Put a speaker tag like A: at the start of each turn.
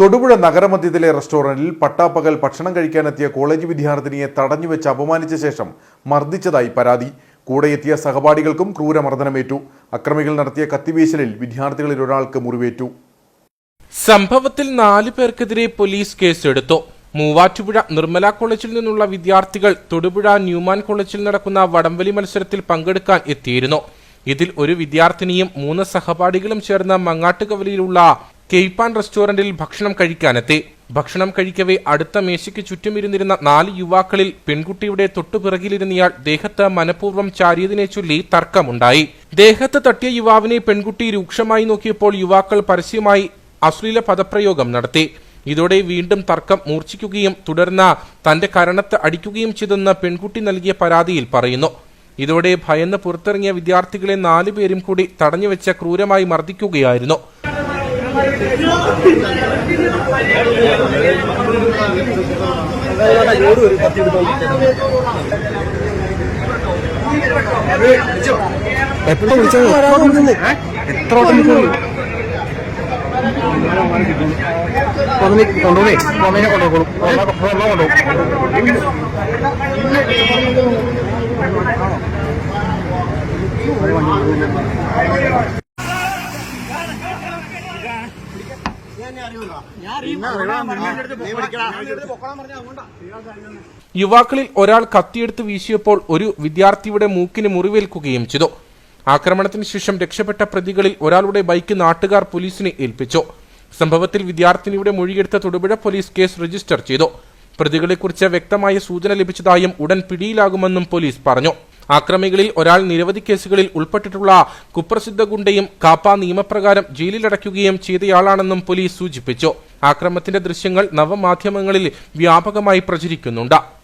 A: തൊടുപുഴ നഗരമധ്യത്തിലെ റെസ്റ്റോറന്റിൽ പട്ടാപ്പകൽ ഭക്ഷണം കഴിക്കാനെത്തിയ കോളേജ് വിദ്യാർത്ഥിനിയെ തടഞ്ഞുവെച്ച് അപമാനിച്ച ശേഷം മർദ്ദിച്ചതായി പരാതി. കൂടെ എത്തിയ സഹപാഠികൾക്കും ക്രൂരമർദ്ദനമേറ്റു. അക്രമികൾ നടത്തിയ കത്തിവീശലിൽ വിദ്യാർത്ഥികളിൽ ഒരാൾക്ക് മുറിവേറ്റു.
B: സംഭവത്തിൽ നാല് പേർക്കെതിരെ പോലീസ് കേസെടുത്തു. മൂവാറ്റുപുഴ നിർമ്മല കോളേജിൽ നിന്നുള്ള വിദ്യാർത്ഥികൾ തൊടുപുഴ ന്യൂമാൻ കോളേജിൽ നടക്കുന്ന വടംവലി മത്സരത്തിൽ പങ്കെടുക്കാൻ എത്തിയിരുന്നു. ഇതിൽ ഒരു വിദ്യാർത്ഥിനിയും മൂന്ന് സഹപാഠികളും ചേർന്ന മങ്ങാട്ടുകവലിയിലുള്ള കെയ്പാൻ റെസ്റ്റോറന്റിൽ ഭക്ഷണം കഴിക്കാനെത്തി. ഭക്ഷണം കഴിക്കവേ അടുത്ത മേശയ്ക്ക് ചുറ്റുമിരുന്നിരുന്ന നാല് യുവാക്കളിൽ പെൺകുട്ടിയുടെ തൊട്ടുപിറകിലിരുന്നയാൾ ദേഹത്ത് മനഃപൂർവം ചാരിയതിനെ ചൊല്ലി തർക്കമുണ്ടായി. ദേഹത്ത് തട്ടിയ യുവാവിനെ പെൺകുട്ടി രൂക്ഷമായി നോക്കിയപ്പോൾ യുവാക്കൾ പരസ്യമായി അശ്ലീല പദപ്രയോഗം നടത്തി. ഇതോടെ വീണ്ടും തർക്കം മൂർച്ഛിക്കുകയും തുടർന്ന് തന്റെ കരണത്ത് അടിക്കുകയും ചെയ്തെന്ന് പെൺകുട്ടി നൽകിയ പരാതിയിൽ പറയുന്നു. ഇതോടെ ഭയന്ന് പുറത്തിറങ്ങിയ വിദ്യാർത്ഥികളെ നാലുപേരും കൂടി തടഞ്ഞുവെച്ച് ക്രൂരമായി മർദ്ദിക്കുകയായിരുന്നു.
C: എപ്പോഴും വിളിച്ചത് എത്ര വട്ടം വിളിച്ചത് കൊണ്ടുപോയി. കൊണ്ടുപോയി മമ്മീനെ കൊണ്ടുപോകും കൊണ്ടുപോകും.
B: യുവാക്കളിൽ ഒരാൾ കത്തിയെടുത്ത് വീശിയപ്പോൾ ഒരു വിദ്യാർത്ഥിയുടെ മൂക്കിന് മുറിവേൽക്കുകയും ചെയ്തു. ആക്രമണത്തിന് ശേഷം രക്ഷപ്പെട്ട പ്രതികളിൽ ഒരാളുടെ ബൈക്ക് നാട്ടുകാർ പോലീസിനെ ഏൽപ്പിച്ചു. സംഭവത്തിൽ വിദ്യാർത്ഥിനിയുടെ മൊഴിയെടുത്ത തൊടുപുഴ പോലീസ് കേസ് രജിസ്റ്റർ ചെയ്തു. പ്രതികളെക്കുറിച്ച് വ്യക്തമായ സൂചന ലഭിച്ചതായും ഉടൻ പിടിയിലാകുമെന്നും പോലീസ് പറഞ്ഞു. ആക്രമികളിൽ ഒരാൾ നിരവധി കേസുകളിൽ ഉൾപ്പെട്ടിട്ടുള്ള കുപ്രസിദ്ധ ഗുണ്ടയും കാപ്പ നിയമപ്രകാരം ജയിലിലടയ്ക്കുകയും ചെയ്തയാളാണെന്നും പോലീസ് സൂചിപ്പിച്ചു. ആക്രമത്തിന്റെ ദൃശ്യങ്ങൾ നവമാധ്യമങ്ങളിൽ വ്യാപകമായി പ്രചരിക്കുന്നുണ്ട്.